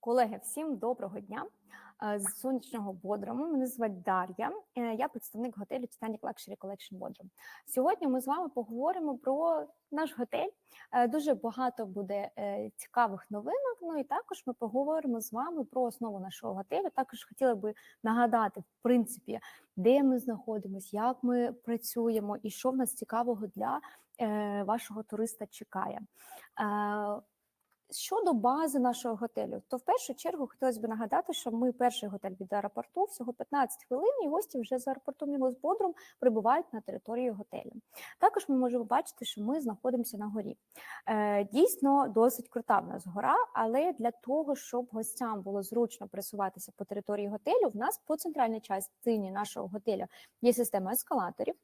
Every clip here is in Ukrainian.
Колеги, всім доброго дня Е, з сонячного Бодрому. Мене звати Дар'я. Е, Я представник готелю Titanic Luxury Collection Бодрум. Сьогодні ми з вами поговоримо про наш готель. Е, Дуже багато буде цікавих новинок. Ну і також ми поговоримо з вами про основу нашого готелю. Також хотіла би нагадати, в принципі, де ми знаходимося, як ми працюємо і що в нас цікавого для вашого туриста чекає. Щодо бази нашого готелю, то в першу чергу хотілося б нагадати, що ми перший готель від аеропорту, всього 15 хвилин, і гості вже з аеропорту Мілос Бодрум прибувають на територію готелю. Також ми можемо бачити, що ми знаходимося на горі. Е, Дійсно, досить крута в нас гора, але для того, щоб гостям було зручно пресуватися по території готелю, в нас по центральній частині нашого готелю є система ескалаторів.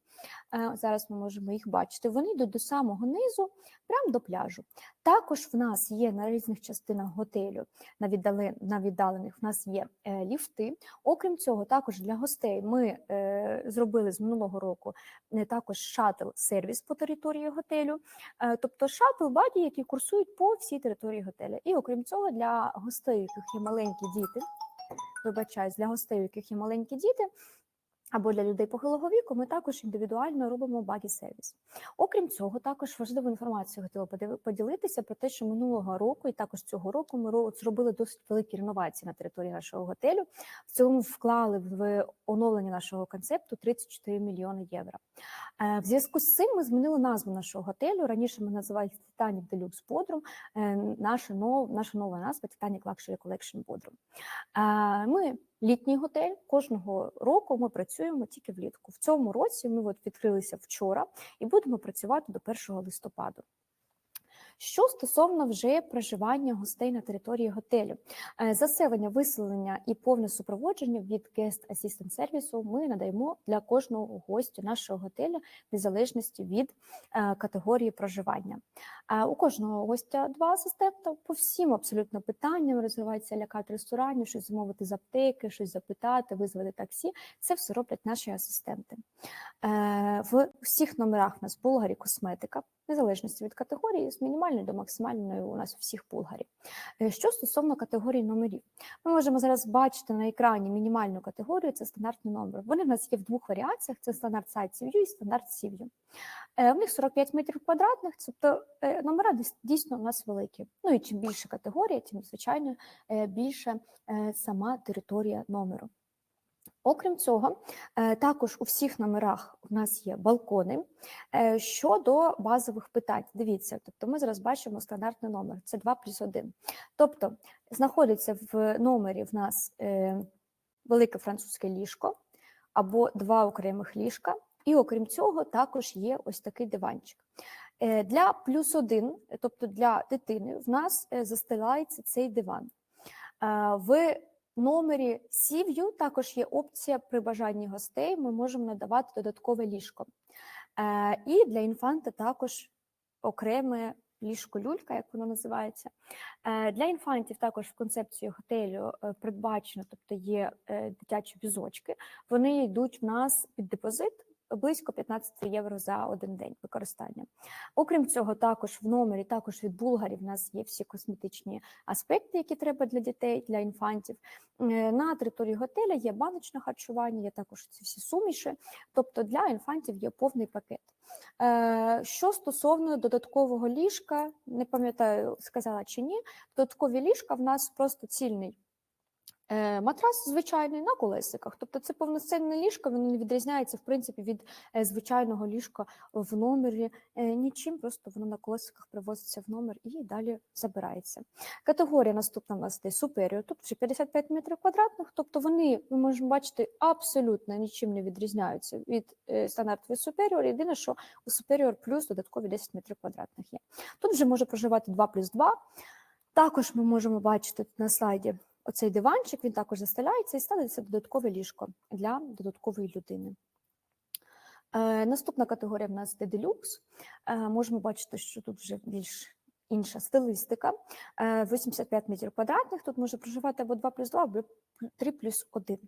Е, Зараз ми можемо їх бачити. Вони йдуть до самого низу, прямо до пляжу. Також в нас є на різних частинах готелю, на, віддали, на віддалених в нас є е, ліфти. Окрім цього, також для гостей ми е, зробили з минулого року також шатл-сервіс по території готелю, тобто шатл-баді, які курсують по всій території готелю. І окрім цього, для гостей, яких є маленькі діти, вибачаюсь, для гостей, у яких є маленькі діти. Або для людей похилого віку ми також індивідуально робимо багі сервіс. Окрім цього, також важливу інформацію хотіла поділитися про те, що минулого року і також цього року ми зробили досить великі реновації на території нашого готелю. В цілому вклали в оновлення нашого концепту 34 мільйони євро. Е, В зв'язку з цим ми змінили назву нашого готелю. Раніше ми називали Titanic Deluxe Bodrum. Е, Наша нова, назва Titanic Luxury Collection Bodrum. Е, Ми літній готель. Кожного року ми працюємо тільки влітку. В цьому році ми от відкрилися вчора і будемо працювати до 1 листопаду. Що стосовно вже проживання гостей на території готелю, Е, заселення, виселення і повне супроводження від Guest Assistant сервісу ми надаємо для кожного гостя нашого готелю в залежності від е, категорії проживання. Е, У кожного гостя два асистента по всім абсолютно питанням розвивається лякати ресторанів, щось замовити з аптеки, щось запитати, визвати таксі. Це все роблять наші асистенти. В всіх номерах у нас Булгарі косметика, незалежності від категорії, з мінімальної до максимальної у нас у всіх Булгарі. Е, Що стосовно категорії номерів, ми можемо зараз бачити на екрані мінімальну категорію, це стандартний номер. Вони в нас є в двох варіаціях: це стандарт Sea і стандарт View. Е, В них 45 метрів квадратних, тобто е, номера дійсно у нас великі. Ну і чим більше категорія, тим звичайно більше сама територія номеру. Окрім цього, е, також у всіх номерах у нас є балкони. Е, Щодо базових питань, дивіться, тобто ми зараз бачимо стандартний номер, це 2 плюс 1. Тобто знаходиться в номері в нас е, велике французьке ліжко або два окремих ліжка, і окрім цього, також є ось такий диванчик. Для плюс один, тобто для дитини, в нас застилається цей диван. В номері Сів'ю також є опція при бажанні гостей. Ми можемо надавати додаткове ліжко. Е, І для інфанта також окреме ліжко люлька, як воно називається. Е, Для інфантів також в концепції готелю е, передбачено, тобто є дитячі візочки. Вони йдуть в нас під депозит. Близько 15 євро за один день використання. Окрім цього, також в номері, також від булгарів, в нас є всі косметичні аспекти, які треба для дітей, для інфантів. Е, На території готеля є баночне харчування, є також ці всі суміші. Тобто для інфантів є повний пакет. Е, Що стосовно додаткового ліжка, не пам'ятаю, сказала чи ні, додаткові ліжка в нас просто цільний. Е, Матрас звичайний на колесиках, тобто це повноцінне ліжко, воно не відрізняється в принципі від е, звичайного ліжка в номері е, нічим, просто воно на колесиках привозиться в номер і далі забирається. Категорія наступна в нас йде Superior, тут вже 55 метрів квадратних, тобто вони, ми можемо бачити, абсолютно нічим не відрізняються від стандартів Superior. Єдине, що у Superior плюс додаткові 10 метрів квадратних є. Тут вже може проживати 2 плюс 2. Також ми можемо бачити на слайді оцей диванчик, він також застеляється і ставиться додаткове ліжко для додаткової людини. Е, наступна категорія в нас де делюкс. Е, можемо бачити, що тут вже більш інша стилістика. Е, 85 метрів квадратних. Тут може проживати або 2 плюс 2, або 3 плюс 1.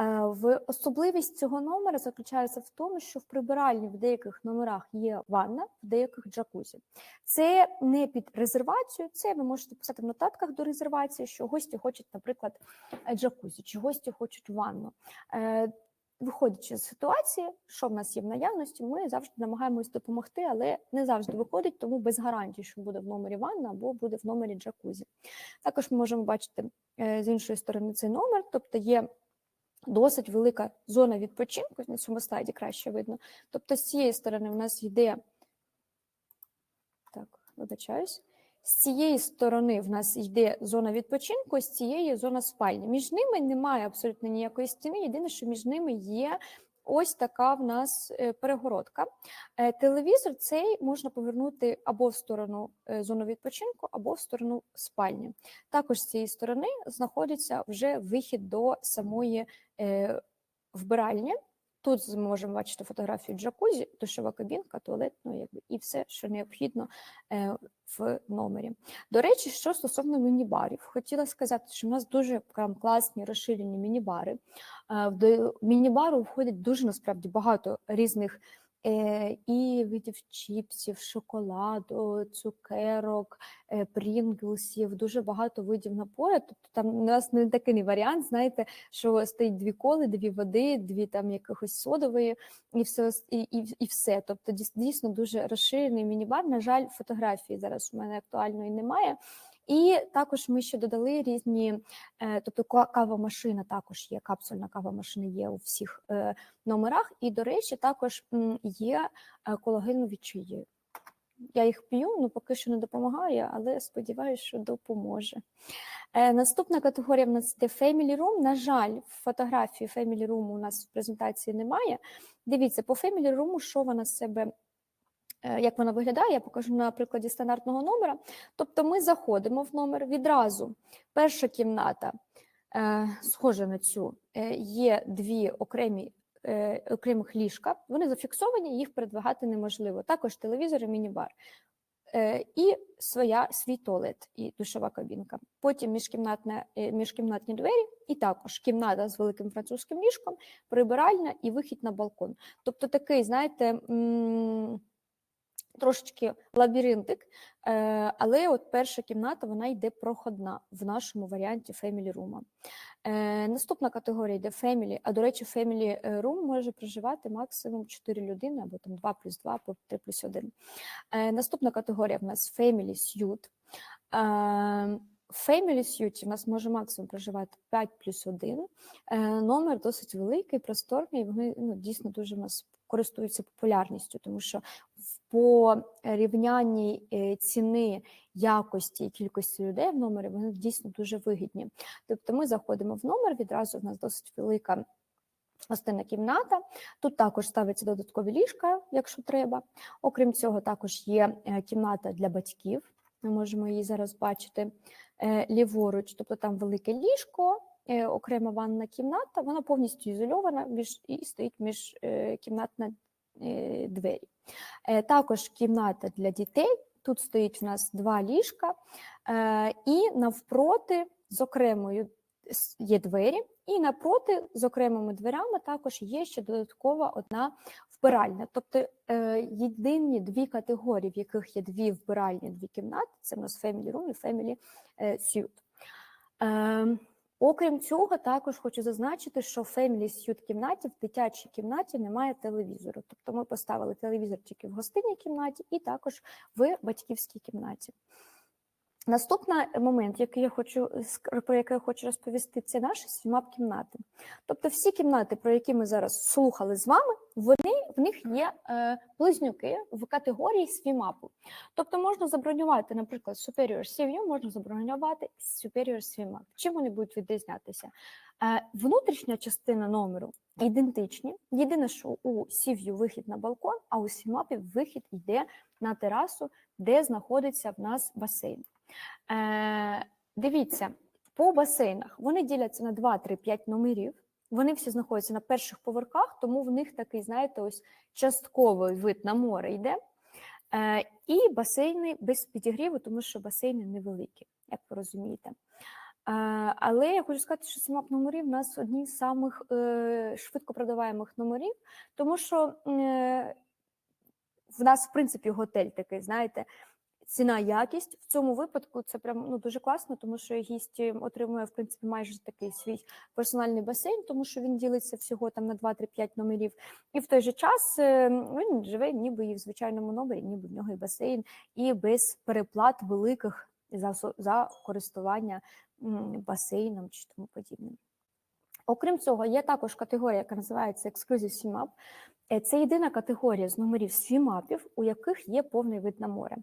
Е, В особливість цього номера заключається в тому, що в прибиральні в деяких номерах є ванна, в деяких джакузі. Це не під резервацію, це ви можете писати в нотатках до резервації, що гості хочуть, наприклад, е, джакузі, чи гості хочуть ванну. Виходячи з ситуації, що в нас є в наявності, ми завжди намагаємось допомогти, але не завжди виходить, тому без гарантії, що буде в номері ванна або буде в номері джакузі. Також ми можемо бачити е, з іншої сторони цей номер, тобто є досить велика зона відпочинку, на цьому слайді краще видно. Тобто з цієї сторони в нас йде, так, вибачаюсь, з цієї сторони в нас йде зона відпочинку, з цієї зона спальні. Між ними немає абсолютно ніякої стіни. Єдине, що між ними є ось така в нас е, перегородка. Е, Телевізор цей можна повернути або в сторону е, зони відпочинку, або в сторону спальні. Також з цієї сторони знаходиться вже вихід до самої вбиральні. Тут ми можемо бачити фотографію джакузі, душова кабінка, туалет, ну якби і все, що необхідно е, в номері. До речі, що стосовно міні-барів, хотіла сказати, що в нас дуже прям класні розширені мінібари. Е, До міні-бару входить дуже насправді багато різних і видів чіпсів, шоколаду, цукерок, е, прінглсів, дуже багато видів напою. Тобто там у нас не такий варіант, знаєте, що стоїть дві коли, дві води, дві там якихось содової, і все і, і, і все. Тобто дійс- дійсно дуже розширений міні-бар. На жаль, фотографії зараз у мене актуальної немає. І також ми ще додали різні, е, тобто ка- кавомашина також є, капсульна кавомашина є у всіх е, номерах. І, до речі, також є е, колагенові чаї. Я їх п'ю, ну поки що не допомагає, але сподіваюся, що допоможе. Е, наступна категорія в нас йде Family Room. На жаль, фотографії Family Room у нас в презентації немає. Дивіться, по Family Room, що вона з себе. Е, Як вона виглядає, я покажу на прикладі стандартного номера. Тобто ми заходимо в номер відразу. Перша кімната, е, схожа на цю, е, є дві окремі окремих ліжка. Вони зафіксовані, їх передвигати неможливо. Також телевізор і міні-бар. І своя свій туалет і душова кабінка. Потім міжкімнатні двері, і також кімната з великим французьким ліжком, прибиральня і вихід на балкон. Тобто такий, знаєте, трошечки лабіринтик, е, але от перша кімната вона йде проходна в нашому варіанті Family Room. Е, Наступна категорія йде Family, а до речі, Family Room може проживати максимум 4 людини, або там 2 плюс 2, або 3 плюс 1. Е, Наступна категорія в нас Family Suite. В Family Suite у нас може максимум проживати 5 плюс 1. Е, Номер досить великий, просторний, і вони ну, дійсно дуже в нас користуються популярністю, тому що по рівнянні е, ціни, якості і кількості людей в номері вони дійсно дуже вигідні. Тобто ми заходимо в номер, відразу в нас досить велика гостинна кімната. Тут також ставиться додаткові ліжка, якщо треба. Окрім цього, також є е, кімната для батьків. Ми можемо її зараз бачити е, ліворуч, тобто там велике ліжко, е, окрема ванна кімната, вона повністю ізольована між, і стоїть між е, кімнатна двері. Також кімната для дітей. Тут стоїть у нас два ліжка, і навпроти з окремою є двері, і напроти з окремими дверями також є ще додаткова одна вбиральня. Тобто е, єдині дві категорії, в яких є дві вбиральні, дві кімнати, це в нас Family Room і Family е, Suite. Е, Окрім цього, також хочу зазначити, що в Family Suite кімнаті в дитячій кімнаті немає телевізору. Тобто ми поставили телевізор тільки в гостинній кімнаті і також в батьківській кімнаті. Наступний момент, який я хочу ск- про який я хочу розповісти, це наші свімап кімнати. Тобто, всі кімнати, про які ми зараз слухали з вами, вони в них є е, близнюки в категорії свімапу. Тобто можна забронювати, наприклад, Superior Sea можна забронювати Superior Swimap. Чим вони будуть відрізнятися? Е, внутрішня частина номеру ідентичні. Єдине, що у Sea вихід на балкон, а у Swimap вихід йде на терасу, де знаходиться в нас басейн. Е, дивіться, по басейнах вони діляться на 2, 3, 5 номерів. Вони всі знаходяться на перших поверхах, тому в них такий, знаєте, ось частковий вид на море йде. Е, і басейни без підігріву, тому що басейни невеликі, як ви розумієте. Але я хочу сказати, що сімап номери в нас одні з самих е, швидко продаваємих номерів, тому що е, в нас, в принципі, готель такий, знаєте, ціна якість. В цьому випадку це прям ну, дуже класно, тому що гість отримує в принципі майже такий свій персональний басейн, тому що він ділиться всього там на 2-3-5 номерів. І в той же час е, він живе, ніби і в звичайному номері, ніби в нього і басейн, і без переплат великих за, за користування басейном чи тому подібним. Окрім цього, є також категорія, яка називається Exclusive SIMAP. Е, це єдина категорія з номерів свімапів, у яких є повний вид на море.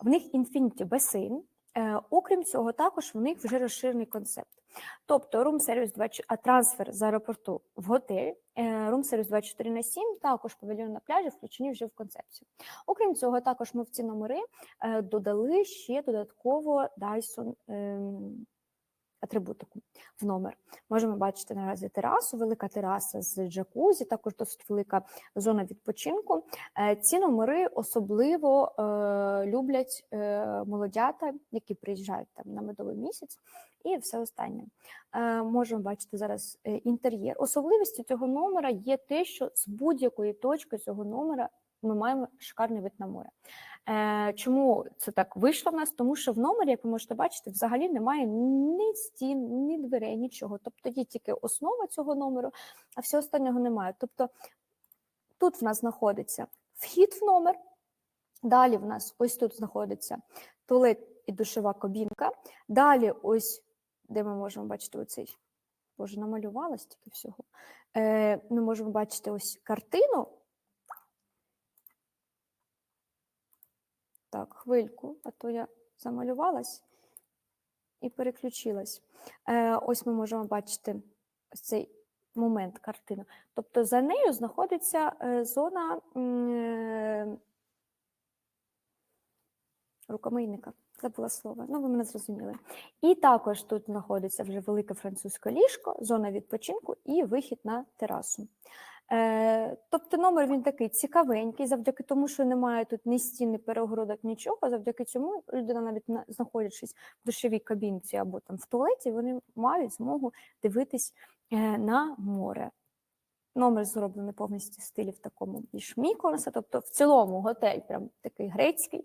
В них Infinity е, Окрім цього, також в них вже розширений концепт. Тобто Room Service 24, а трансфер з аеропорту в готель, е, Room Service 24 на 7, також павільйон на пляжі включені вже в концепцію. Окрім цього, також ми в ці номери додали ще додатково Dyson ем, атрибутику в номер. Можемо бачити наразі терасу, велика тераса з джакузі, також досить велика зона відпочинку. Е, ці номери особливо е, люблять е, молодята, які приїжджають там на медовий місяць. І все останнє. Можемо бачити зараз інтер'єр. Особливістю цього номера є те, що з будь-якої точки цього номера ми маємо шикарний вид на море. Е, Чому це так вийшло в нас? Тому що в номері, як ви можете бачити, взагалі немає ні стін, ні дверей, нічого. Тобто є тільки основа цього номеру, а всього останнього немає. Тобто тут в нас знаходиться вхід в номер, далі в нас ось тут знаходиться туалет і душова кабінка. Далі, ось де ми можемо бачити оцей. Боже, намалювала стільки всього. Е, Ми можемо бачити ось картину Так, хвильку, а то я замалювалась і переключилась. Е, Ось ми можемо бачити ось цей момент картини. Тобто за нею знаходиться е, зона е, рукомийника. Забула слово, ну ви мене зрозуміли. І також тут знаходиться вже велике французьке ліжко, зона відпочинку і вихід на терасу. Е, тобто номер він такий цікавенький, завдяки тому, що немає тут ні стін, ні перегородок, нічого. Завдяки цьому людина, навіть знаходячись в душовій кабінці або там в туалеті, вони мають змогу дивитись е, на море. Номер зроблений повністю в стилі в такому більш Міконоса, тобто в цілому готель прям такий грецький.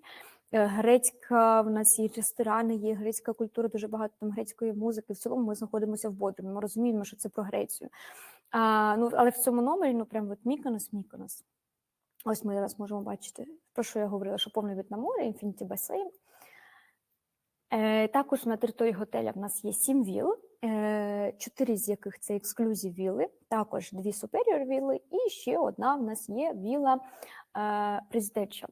Е, грецька в нас є ресторани, є грецька культура, дуже багато там грецької музики. В цілому ми знаходимося в Бодрумі. Ми розуміємо, що це про Грецію. А, ну, Але в цьому номері ну прям от Міконос, Міконос. Ось ми зараз можемо бачити, про що я говорила, що повний вид на море, інфініті басейн. Е, Також на території готеля в нас є сім віл, е, чотири з яких це ексклюзів віли, також дві суперіор віли, і ще одна в нас є віла е, президентча.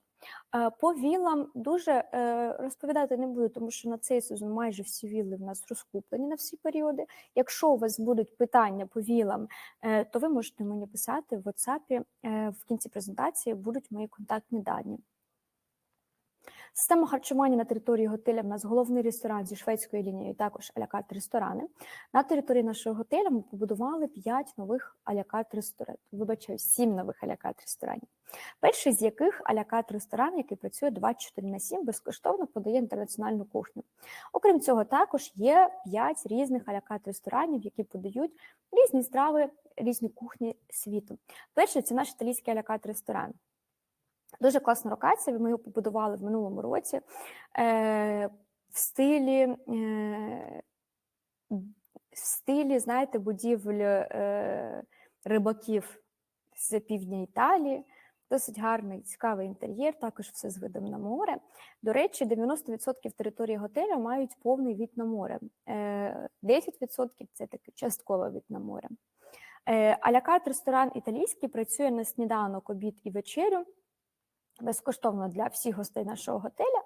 Е, по вілам дуже е, розповідати не буду, тому що на цей сезон майже всі віли в нас розкуплені на всі періоди. Якщо у вас будуть питання по вілам, е, то ви можете мені писати в WhatsApp, в кінці презентації будуть мої контактні дані. Система харчування на території готеля в нас головний ресторан зі шведською лінією, також алякарт ресторани. На території нашого готеля ми побудували 5 нових алякарт ресторанів. Вибачаю, 7 нових алякарт ресторанів. Перший з яких алякарт ресторан, який працює 24 на 7, безкоштовно подає інтернаціональну кухню. Окрім цього, також є 5 різних алякарт ресторанів, які подають різні страви, різні кухні світу. Перший це наш італійський алякарт ресторан. Дуже класна локація. Ми його побудували в минулому році е, в стилі, е, в стилі, знаєте, будівль е, рибаків з півдня Італії. Досить гарний, цікавий інтер'єр, також все з видом на море. До речі, 90% території готеля мають повний від на море. 10% це таки частково від на море. Алякат ресторан італійський працює на сніданок, обід і вечерю безкоштовно для всіх гостей нашого готеля.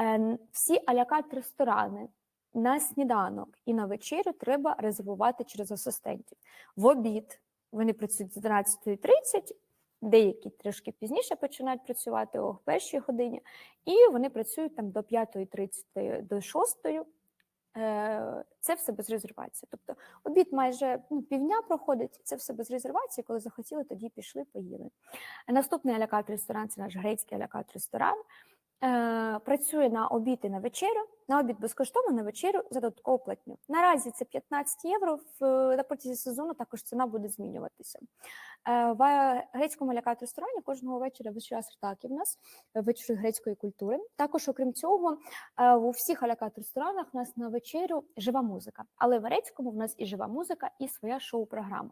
Е, всі алякат ресторани на сніданок і на вечерю треба резервувати через асистентів. В обід вони працюють з 11.30, деякі трошки пізніше починають працювати о першій годині, і вони працюють там до 5.30 до 6. Е, це все без резервації. Тобто обід майже ну, півдня проходить, це все без резервації. Коли захотіли, тоді пішли, поїли. Наступний алякат ресторан це наш грецький алякат ресторан. Е, працює на обід і на вечерю. На обід безкоштовно, на вечерю за додаткову платню. Наразі це 15 євро. В на протязі сезону також ціна буде змінюватися. Е, В грецькому лякат ресторані кожного вечора вечора сартаки в нас вечори грецької культури. Також, окрім цього, е, у всіх алякат ресторанах у нас на вечерю жива музика. Але в грецькому в нас і жива музика, і своя шоу-програма.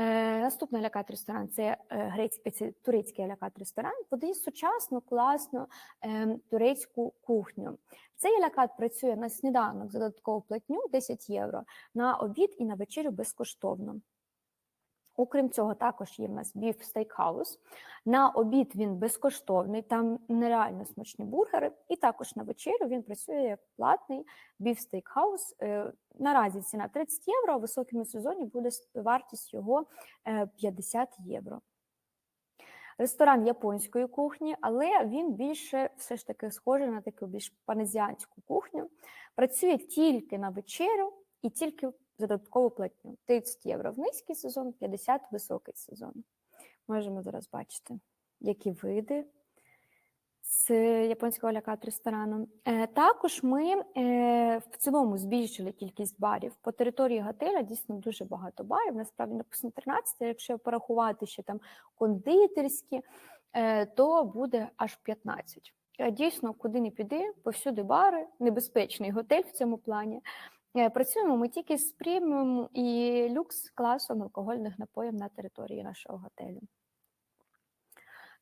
Е, Наступний алякат ресторан це е, грецький турецький алякат ресторан. Подає сучасну, класну е, турецьку кухню. Цей алякат працює на сніданок за додаткову платню 10 євро, на обід і на вечерю безкоштовно. Окрім цього, також є в нас біф стейкхаус. На обід він безкоштовний, там нереально смачні бургери. І також на вечерю він працює як платний біф стейкхаус. Е, Наразі ціна 30 євро, а в високому сезоні буде вартість його е, 50 євро. Ресторан японської кухні, але він більше все ж таки схожий на таку більш паназіанську кухню. Працює тільки на вечерю і тільки за додаткову платню. 30 євро в низький сезон, 50 в високий сезон. Можемо зараз бачити, які види з японського лякат ресторану. Е, Також ми е, в цілому збільшили кількість барів. По території готеля дійсно дуже багато барів. Насправді написано 13, а якщо порахувати ще там кондитерські, е, то буде аж 15. Е, Дійсно, куди не піди, повсюди бари, небезпечний готель в цьому плані. Е, Працюємо ми тільки з преміум і люкс класом алкогольних напоїв на території нашого готелю.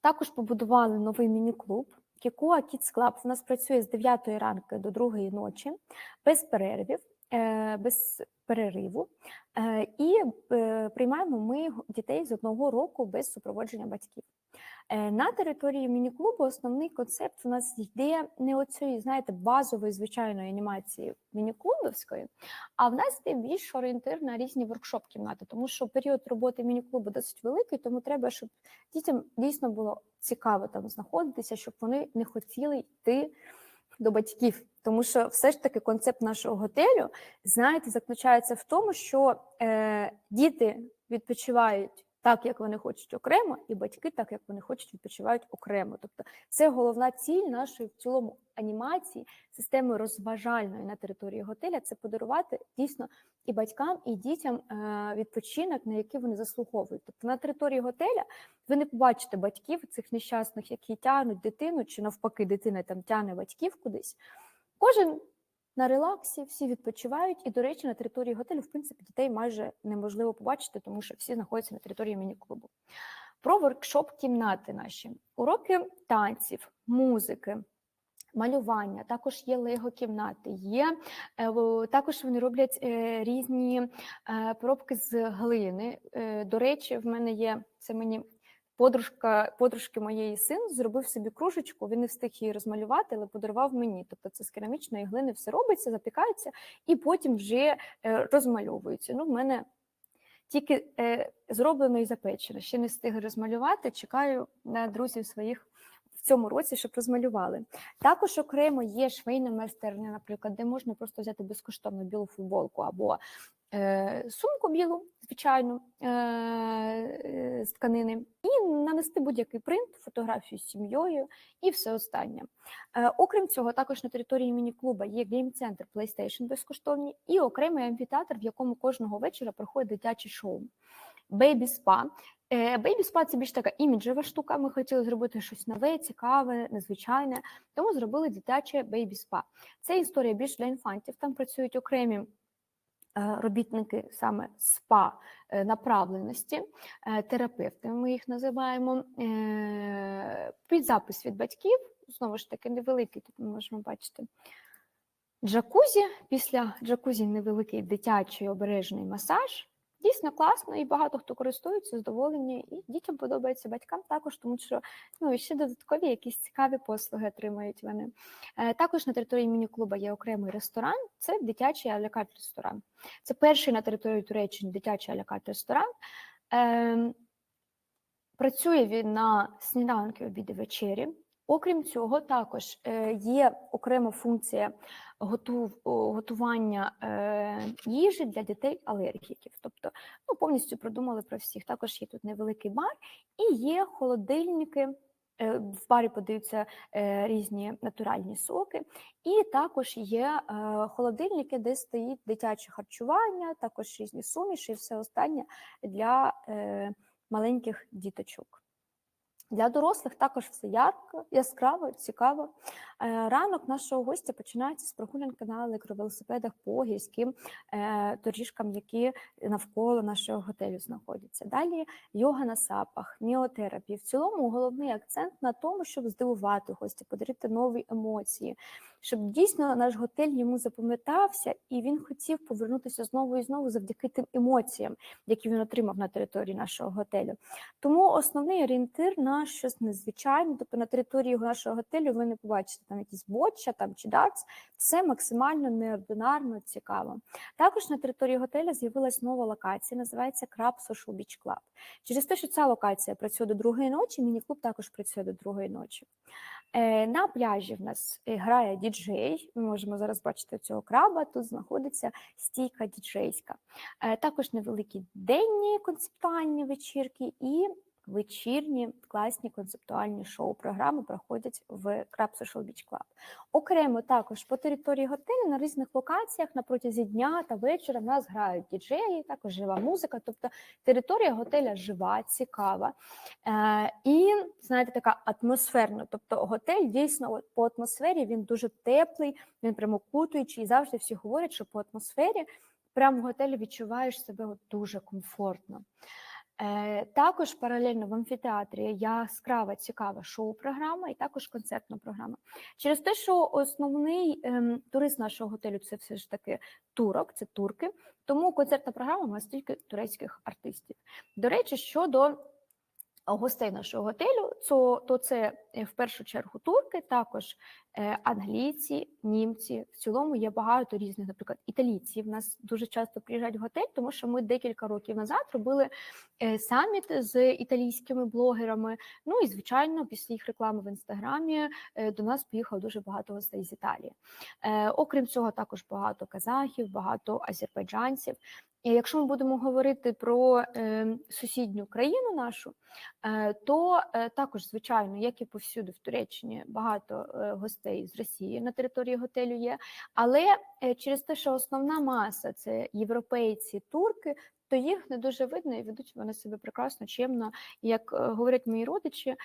Також побудували новий міні-клуб. Kikua Kids Club у нас працює з 9 ранку до 2 ночі, без перервів, е, без перериву. Е, І приймаємо ми дітей з одного року без супроводження батьків. Е, На території міні-клубу основний концепт у нас йде не оцієї, знаєте, базової звичайної анімації міні-клубовської, а в нас йде більш орієнтир на різні воркшоп-кімнати, тому що період роботи міні-клубу досить великий, тому треба, щоб дітям дійсно було цікаво там знаходитися, щоб вони не хотіли йти до батьків. Тому що все ж таки концепт нашого готелю, знаєте, заключається в тому, що е, діти відпочивають так, як вони хочуть окремо, і батьки так, як вони хочуть, відпочивають окремо. Тобто це головна ціль нашої в цілому анімації, системи розважальної на території готеля це подарувати дійсно і батькам, і дітям е, відпочинок, на який вони заслуговують. Тобто на території готеля ви не побачите батьків цих нещасних, які тягнуть дитину, чи навпаки, дитина там тягне батьків кудись. Кожен на релаксі, всі відпочивають, і, до речі, на території готелю, в принципі, дітей майже неможливо побачити, тому що всі знаходяться на території міні-клубу. Про воркшоп-кімнати наші уроки танців, музики. Малювання, також є лего-кімнати, є е, також вони роблять е, різні е, поробки з глини. До речі, в мене є це мені подружка, подружки моєї син зробив собі кружечку. Він не встиг її розмалювати, але подарував мені. Тобто це з керамічної глини все робиться, запікається і потім вже е, розмальовується. Ну, в мене тільки е, зроблено і запечено. Ще не встиг розмалювати. Чекаю на друзів своїх в цьому році, щоб розмалювали. Також окремо є швейна майстерня, наприклад, де можна просто взяти безкоштовно білу футболку або сумку білу, звичайну, е, е, з тканини, і нанести будь-який принт, фотографію з сім'єю і все останнє. Е, окрім цього, також на території міні-клуба є гейм-центр PlayStation безкоштовний і окремий амфітеатр, в якому кожного вечора проходить дитяче шоу. Spa. Е, Baby Spa – це більш така іміджева штука. Ми хотіли зробити щось нове, цікаве, незвичайне, тому зробили дитяче Baby Spa. Це історія більш для інфантів. Там працюють окремі е, робітники саме спа е, направленості, е, терапевти. Ми їх називаємо Е, під запис від батьків. Знову ж таки, невеликий. Тут ми можемо бачити джакузі. Після джакузі невеликий дитячий обережний масаж. Дійсно класно, і багато хто користується, задоволені, і дітям подобається батькам також, тому що ну ще додаткові якісь цікаві послуги отримають вони. Е, Також на території міні-клуба є окремий ресторан. Це дитячий алякат ресторан. Це перший на території Туреччини дитячий алякат ресторан. Ем, Працює він на сніданки, обіди, вечері. Окрім цього, також е, є окрема функція готування е, їжі для дітей алергіків. Тобто, ну повністю продумали про всіх. Також є тут невеликий бар і є холодильники е, в барі подаються різні натуральні соки, і також є холодильники, де стоїть дитяче харчування, також різні суміші і все останнє для маленьких діточок. Для дорослих також все ярко, яскраво, цікаво. Е, Ранок нашого гостя починається з прогулянки на електровелосипедах по гірським е, доріжкам, які навколо нашого готелю знаходяться. Далі йога на сапах, міотерапія. В цілому головний акцент на тому, щоб здивувати гостя, подарити нові емоції, щоб дійсно наш готель йому запам'ятався, і він хотів повернутися знову і знову завдяки тим емоціям, які він отримав на території нашого готелю. Тому основний орієнтир на щось незвичайне, тобто на території нашого готелю ви не побачите там якісь боча там чи дартс, все максимально неординарно цікаво. Також на території готелю з'явилась нова локація, називається Crab Social Beach Club. Через те, що ця локація працює до другої ночі, міні-клуб також працює до другої ночі. Е, На пляжі в нас е, грає діджей. Ми можемо зараз бачити цього краба. Тут знаходиться стійка діджейська. Е, Також невеликі денні концептуальні вечірки і вечірні класні концептуальні шоу-програми проходять в Crab Social Beach. Окремо також по території готелю на різних локаціях на протязі дня та вечора в нас грають діджеї, також жива музика. Тобто територія готеля жива, цікава. Е, і знаєте, така атмосферна. Тобто готель дійсно по атмосфері він дуже теплий, він прямокутуючий. І завжди всі говорять, що по атмосфері прямо в готелі відчуваєш себе дуже комфортно. Е, Також паралельно в амфітеатрі яскрава цікава шоу-програма і також концертна програма. Через те, що основний ем, турист нашого готелю це все ж таки турок, це турки, тому концертна програма має стільки турецьких артистів. До речі, щодо гостей нашого готелю, то, то це е, в першу чергу турки, також е, англійці, німці. В цілому є багато різних, наприклад, італійці. В нас дуже часто приїжджають в готель, тому що ми декілька років назад робили е, саміт з італійськими блогерами. Ну і звичайно, після їх реклами в інстаграмі до нас поїхало дуже багато гостей з Італії. Окрім цього, також багато казахів, багато азербайджанців. Якщо ми будемо говорити про е, сусідню країну нашу, е, то е, також, звичайно, як і повсюди в Туреччині, багато е, гостей з Росії на території готелю є. Але через те, що основна маса це європейці, турки, то їх не дуже видно і ведуть вони себе прекрасно, чемно. І Як е, говорять мої родичі,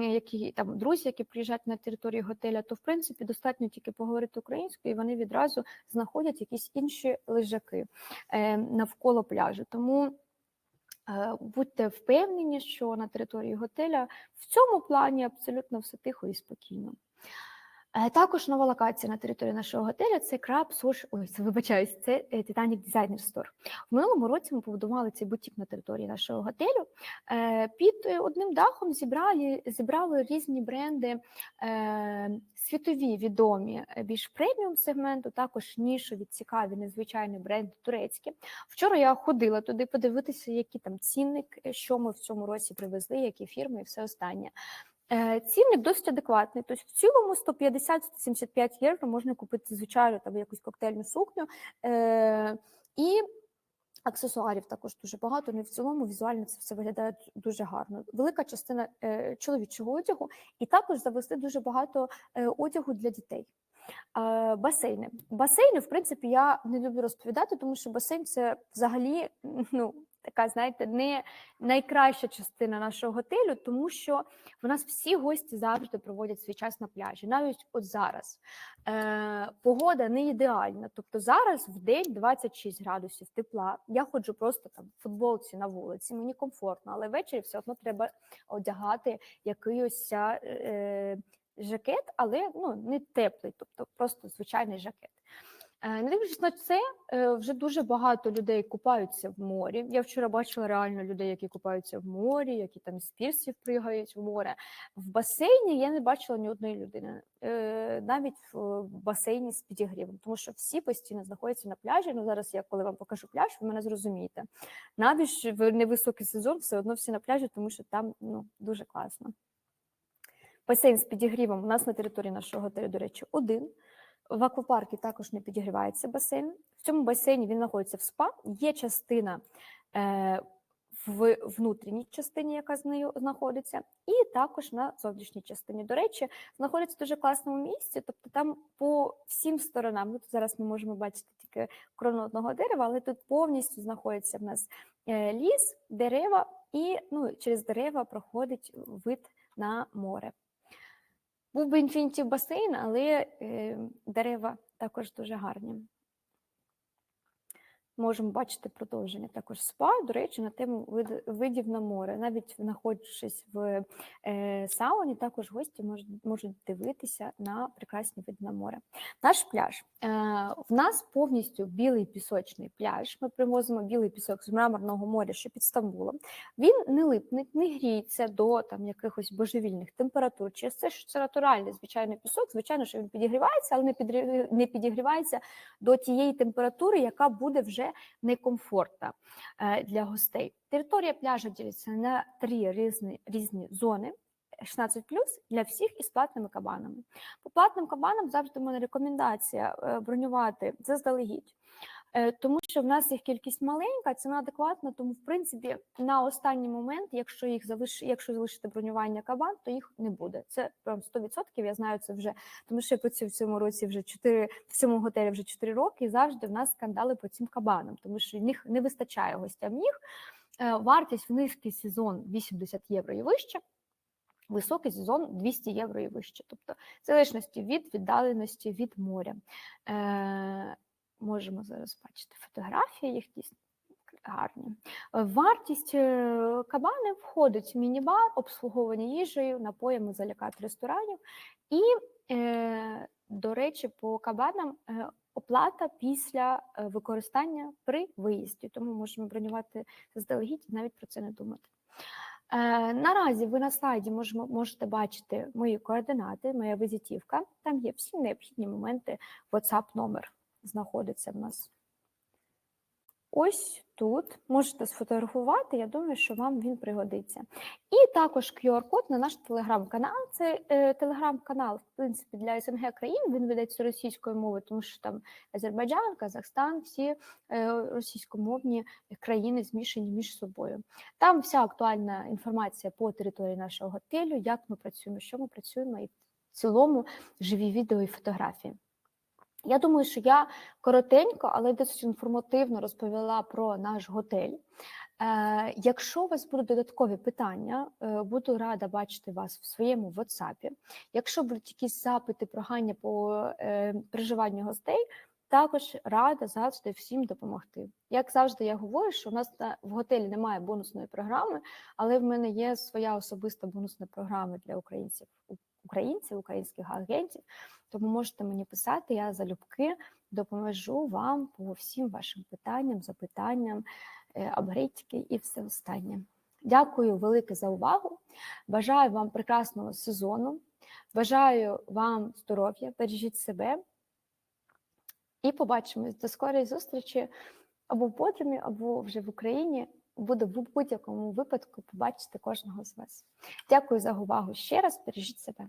які там друзі, які приїжджають на територію готеля, то в принципі достатньо тільки поговорити українською, і вони відразу знаходять якісь інші лежаки е, навколо пляжу. Тому е, будьте впевнені, що на території готеля в цьому плані абсолютно все тихо і спокійно. Е, Також нова локація на території нашого готелю це Crab Social, ой, вибачаюсь, це е, Titanic Designer Store. В минулому році ми побудували цей бутік на території нашого готелю. Е, Під одним дахом зібрали, зібрали різні бренди, світові відомі більш преміум сегменту, також нішові, цікаві, незвичайні бренди турецькі. Вчора я ходила туди подивитися, які там цінник, що ми в цьому році привезли, які фірми і все останнє. Е, Цінник досить адекватний. Тобто в цілому 150-175 євро можна купити звичайно там якусь коктейльну сукню. Е, і аксесуарів також дуже багато. Ну і в цілому візуально це все виглядає дуже гарно. Велика частина е, чоловічого одягу, і також завести дуже багато одягу для дітей. Басейни. Басейни, в принципі, я не люблю розповідати, тому що басейн це взагалі ну, така, знаєте, не найкраща частина нашого готелю, тому що в нас всі гості завжди проводять свій час на пляжі. Навіть от зараз е, погода не ідеальна. Тобто зараз в день 26 градусів тепла. Я ходжу просто там в футболці на вулиці, мені комфортно, але ввечері все одно треба одягати якийсь е, жакет, але ну не теплий, тобто просто звичайний жакет. Е, Не дивлячись на це, е, вже дуже багато людей купаються в морі. Я вчора бачила реально людей, які купаються в морі, які там з пірсів пригають в море. В басейні я не бачила ні одної людини, е, навіть в басейні з підігрівом, тому що всі постійно знаходяться на пляжі. Ну зараз я коли вам покажу пляж, ви мене зрозумієте. Навіть в невисокий сезон все одно всі на пляжі, тому що там ну дуже класно. Басейн з підігрівом у нас на території нашого готелю, до речі, один. В аквапарку також не підігрівається басейн. В цьому басейні він знаходиться в спа. Є частина е, в внутрішній частині, яка з нею знаходиться, і також на зовнішній частині. До речі, знаходиться в дуже класному місці, тобто там по всім сторонам. Ну, тут зараз ми можемо бачити тільки крону одного дерева, але тут повністю знаходиться в нас е, ліс, дерева, і ну, через дерева проходить вид на море. Був би інфініті басейн, але е, дерева також дуже гарні. Можемо бачити продовження також спа, до речі, на тему вид- видів на море. Навіть знаходячись в е, сауні, також гості можуть, дивитися на прекрасні види на море. Наш пляж. Е, в нас повністю білий пісочний пляж. Ми привозимо білий пісок з мраморного моря, що під Стамбулом. Він не липне, не гріється до там якихось божевільних температур. Через це що це натуральний звичайний пісок. Звичайно, що він підігрівається, але не підігрівається до тієї температури, яка буде вже некомфортна е, для гостей. Територія пляжу ділиться на три різні, різні зони. 16 для всіх із платними кабанами. По платним кабанам завжди мене рекомендація е, бронювати заздалегідь, тому що в нас їх кількість маленька, ціна адекватна, тому в принципі на останній момент, якщо їх залиш, якщо залишити бронювання кабан, то їх не буде. Це прям 100%, Я знаю це вже, тому що я працюю в цьому році вже 4, в цьому готелі вже 4 роки, і завжди в нас скандали по цим кабанам, тому що їх не вистачає гостям їх. Е, Вартість в низький сезон 80 євро і вище. Високий сезон 200 євро і вище, тобто залежності від віддаленості від моря. Е, можемо зараз бачити фотографії, їх дійсно гарні. Е, Вартість е, кабани входить міні-бар, обслуговування їжею, напоями залякати ресторанів. І, е, до речі, по кабанам оплата після використання при виїзді, тому можемо бронювати заздалегідь і навіть про це не думати. Наразі ви на слайді можете бачити мої координати, моя візитівка. Там є всі необхідні моменти. WhatsApp номер знаходиться в нас. Ось тут можете сфотографувати. Я думаю, що вам він пригодиться. І також QR-код на наш телеграм-канал. Це е, телеграм-канал, в принципі, для СНГ країн. Він ведеться російською мовою, тому що там Азербайджан, Казахстан, всі е, російськомовні країни змішані між собою. Там вся актуальна інформація по території нашого готелю, як ми працюємо, що ми працюємо, і в цілому живі відео і фотографії. Я думаю, що я коротенько, але досить інформативно розповіла про наш готель. Е, якщо у вас будуть додаткові питання, е, буду рада бачити вас в своєму WhatsApp. Якщо будуть якісь запити, прохання по е, проживанню гостей, також рада завжди всім допомогти. Як завжди, я говорю, що у нас на- в готелі немає бонусної програми, але в мене є своя особиста бонусна програма для українців, українців, українських агентів. Тому можете мені писати, я залюбки допоможу вам по всім вашим питанням, запитанням, е, апгрейдики і все останнє. Дякую велике за увагу. Бажаю вам прекрасного сезону. Бажаю вам здоров'я, бережіть себе. І побачимось до скорої зустрічі або в Бодрумі, або вже в Україні. Буду в будь-якому випадку побачити кожного з вас. Дякую за увагу ще раз. Бережіть себе.